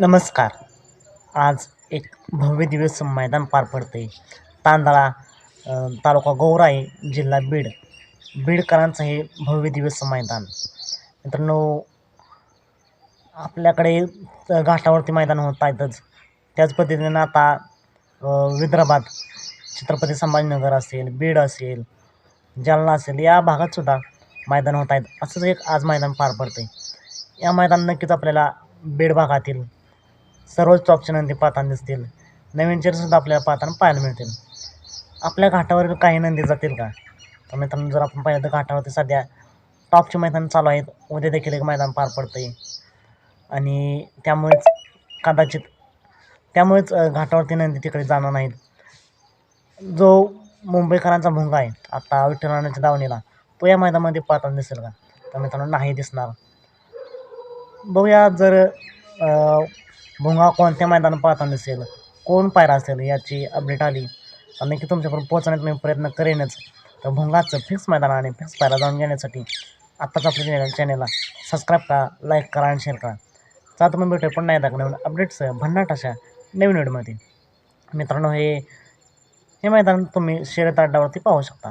नमस्कार. आज एक भव्य दिवस मैदान पार पडते तांदळा तालुका गौराई जिल्हा बीड. बीडकरांचं हे भव्य दिवस मैदान. मित्रांनो आपल्याकडे घाटावरती मैदान होत आहेतच. त्याच पद्धतीनं आता विदर्भात छत्रपती संभाजीनगर असेल बीड असेल जालना असेल या भागातसुद्धा मैदान होत आहेत. असंच एक आज मैदान पार पडते या मैदान नक्कीच आपल्याला बीड भागातील सर्वच टॉपचे नंदी पाहताना दिसतील. नवीन चेरसुद्धा आपल्याला पाहताना पाहायला मिळतील. आपल्या घाटावरील काही नंदी जातील का? तर मित्रांनो जर आपण पाहिलं तर घाटावरती सध्या टॉपचे मैदान चालू आहेत. उद्या देखील एक मैदान पार पडतं आहे आणि त्यामुळेच कदाचित त्यामुळेच घाटावरती नंदी तिकडे जाणार नाहीत. जो मुंबईकरांचा भुंगा आहे आता विठ्ठलाच्या दावणीला तो या मैदानामध्ये पाहताना दिसेल का? तर मित्रांनो नाही दिसणार. बघूया जर भुंगा कोणत्या मैदान पाहताना दिसेल? कोण पायरा असेल याची अपडेट आली? तर नक्की तुमच्यापर्यंत पोहोचण्याचा मी प्रयत्न करेनच. तर भुंगाचं फिक्स मैदान आणि फिक्स पायरा जाऊन घेण्यासाठी आत्ताच आपल्या चॅनलला सबस्क्राईब करा लाईक करा आणि शेअर करा. चा तुम्ही भेटूया पण नाही दाखवून अपडेट्स भन्नाट अशा नवीन व्हिडिओमध्ये मित्रांनो हे हे मैदान तुम्ही शर्यत अड्डावरती पाहू शकता.